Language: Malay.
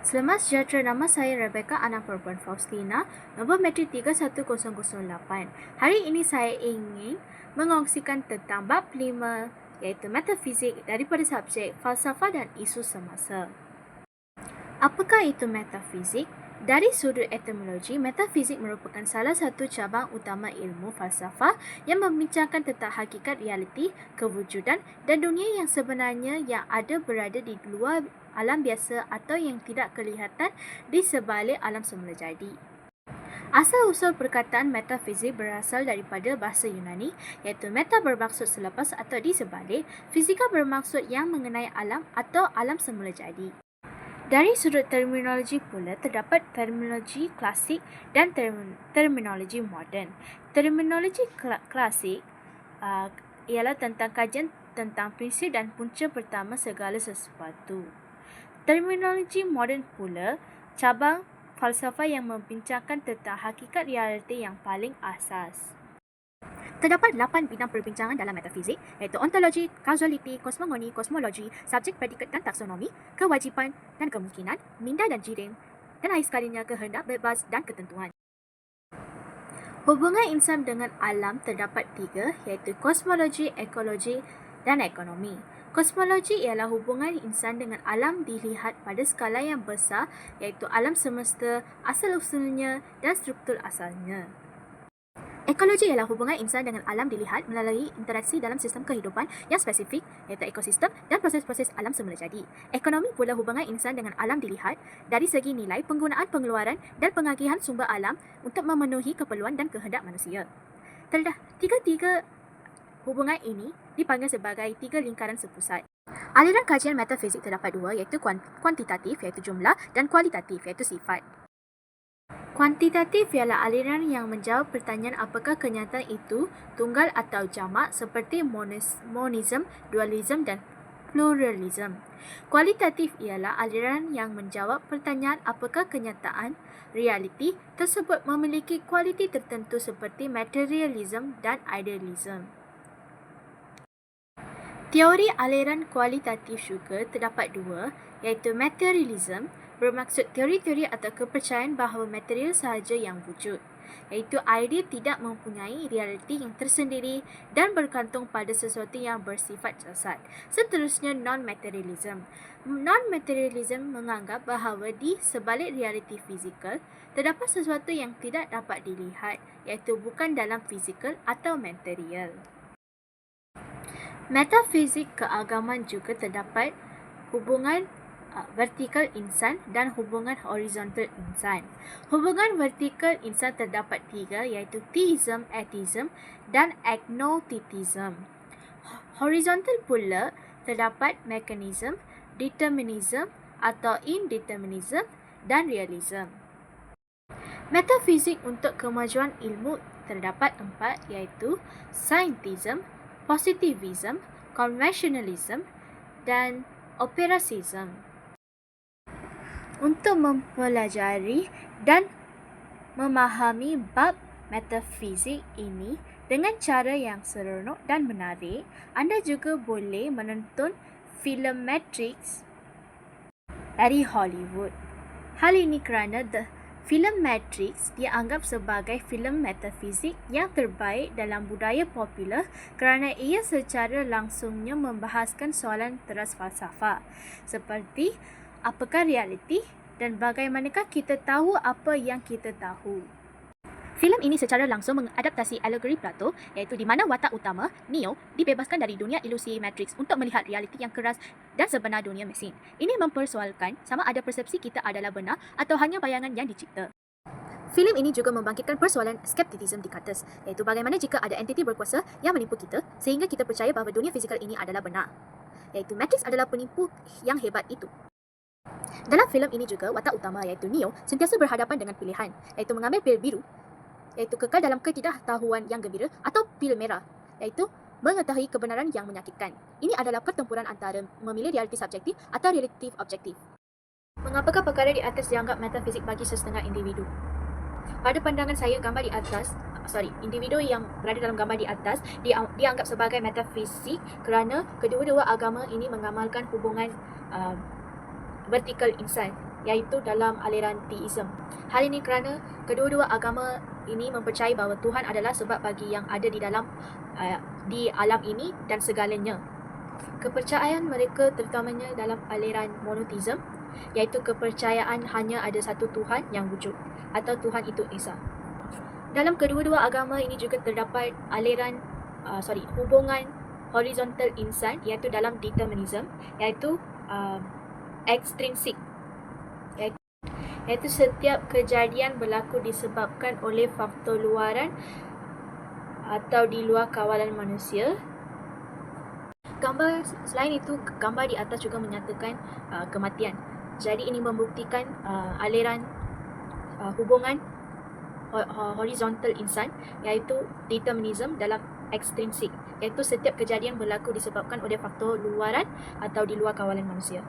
Selamat sejahtera, nama saya Rebecca Anna Perempuan Faustina, nombor metrik 31008. Hari ini saya ingin mengongsikan tentang bab 5 iaitu metafizik daripada subjek falsafah dan isu semasa. Apakah itu metafizik? Dari sudut etimologi, metafizik merupakan salah satu cabang utama ilmu falsafah yang membincangkan tentang hakikat realiti, kewujudan dan dunia yang sebenarnya yang ada berada di luar alam biasa atau yang tidak kelihatan di sebalik alam semula jadi. Asal-usul perkataan metafizik berasal daripada bahasa Yunani iaitu meta bermaksud selepas atau di sebalik, fizika bermaksud yang mengenai alam atau alam semula jadi. Dari sudut terminologi pula, terdapat terminologi klasik dan term- terminologi moden. Terminologi kla- klasik uh, ialah tentang kajian tentang prinsip dan punca pertama segala sesuatu. Terminologi moden pula cabang falsafah yang membincangkan tentang hakikat realiti yang paling asas. Terdapat 8 bidang perbincangan dalam metafizik iaitu ontologi, kausaliti, kosmogoni, kosmologi, subjek predikat dan taksonomi, kewajipan dan kemungkinan, minda dan jirim, dan akhir sekalinya kehendak, bebas dan ketentuan. Hubungan insan dengan alam terdapat tiga iaitu kosmologi, ekologi dan ekonomi. Kosmologi ialah hubungan insan dengan alam dilihat pada skala yang besar iaitu alam semesta, asal-usulnya dan struktur asalnya. Ekologi ialah hubungan insan dengan alam dilihat melalui interaksi dalam sistem kehidupan yang spesifik iaitu ekosistem dan proses-proses alam semula jadi. Ekonomi pula hubungan insan dengan alam dilihat dari segi nilai, penggunaan pengeluaran dan pengagihan sumber alam untuk memenuhi keperluan dan kehendak manusia. Terdah, tiga-tiga hubungan ini dipanggil sebagai tiga lingkaran sepusat. Aliran kajian metafizik terdapat dua iaitu kuantitatif iaitu jumlah dan kualitatif iaitu sifat. Kuantitatif ialah aliran yang menjawab pertanyaan apakah kenyataan itu tunggal atau jamak seperti monis, monism, dualism dan pluralism. Kualitatif ialah aliran yang menjawab pertanyaan apakah kenyataan realiti tersebut memiliki kualiti tertentu seperti materialism dan idealism. Teori aliran kualitatif juga terdapat dua iaitu materialism bermaksud teori-teori atau kepercayaan bahawa material sahaja yang wujud, iaitu idea tidak mempunyai realiti yang tersendiri dan bergantung pada sesuatu yang bersifat jasad. Seterusnya, non-materialism. Non-materialism menganggap bahawa di sebalik realiti fizikal, terdapat sesuatu yang tidak dapat dilihat, iaitu bukan dalam fizikal atau material. Metafizik keagamaan juga terdapat hubungan uh, vertikal insan dan hubungan horizontal insan. Hubungan vertikal insan terdapat tiga iaitu theism, atheism dan agnosticism. Horizontal pula terdapat mekanism, determinism atau indeterminism dan realism. Metafizik untuk kemajuan ilmu terdapat empat iaitu scientism, positivism, conventionalism dan operasism untuk mempelajari dan memahami bab metafizik ini dengan cara yang seronok dan menarik, anda juga boleh menonton filem Matrix dari Hollywood. Hal ini kerana The filem Matrix dianggap sebagai filem metafizik yang terbaik dalam budaya popular kerana ia secara langsungnya membahaskan soalan teras falsafah seperti apakah realiti dan bagaimanakah kita tahu apa yang kita tahu. Filem ini secara langsung mengadaptasi alegori Plato iaitu di mana watak utama, Neo, dibebaskan dari dunia ilusi Matrix untuk melihat realiti yang keras dan sebenar dunia mesin. Ini mempersoalkan sama ada persepsi kita adalah benar atau hanya bayangan yang dicipta. Filem ini juga membangkitkan persoalan skepticism Descartes, iaitu bagaimana jika ada entiti berkuasa yang menipu kita sehingga kita percaya bahawa dunia fizikal ini adalah benar. Iaitu Matrix adalah penipu yang hebat itu. Dalam filem ini juga, watak utama iaitu Neo sentiasa berhadapan dengan pilihan iaitu mengambil pil biru iaitu kekal dalam ketidaktahuan yang gembira atau pil merah iaitu mengetahui kebenaran yang menyakitkan. Ini adalah pertempuran antara memilih realiti subjektif atau relatif objektif. Mengapakah perkara di atas dianggap metafizik bagi sesetengah individu? Pada pandangan saya, gambar di atas, sorry, individu yang berada dalam gambar di atas dianggap sebagai metafizik kerana kedua-dua agama ini mengamalkan hubungan uh, vertikal insan iaitu dalam aliran teism. Hal ini kerana kedua-dua agama ini mempercayai bahawa Tuhan adalah sebab bagi yang ada di dalam uh, di alam ini dan segalanya. Kepercayaan mereka terutamanya dalam aliran monotheism iaitu kepercayaan hanya ada satu Tuhan yang wujud atau Tuhan itu Esa. Dalam kedua-dua agama ini juga terdapat aliran uh, sorry hubungan horizontal insan iaitu dalam determinism iaitu uh, extrinsic iaitu, iaitu setiap kejadian berlaku disebabkan oleh faktor luaran atau di luar kawalan manusia Gambar selain itu, gambar di atas juga menyatakan uh, kematian. Jadi ini membuktikan uh, aliran uh, hubungan horizontal insan iaitu determinism dalam extrinsic iaitu setiap kejadian berlaku disebabkan oleh faktor luaran atau di luar kawalan manusia.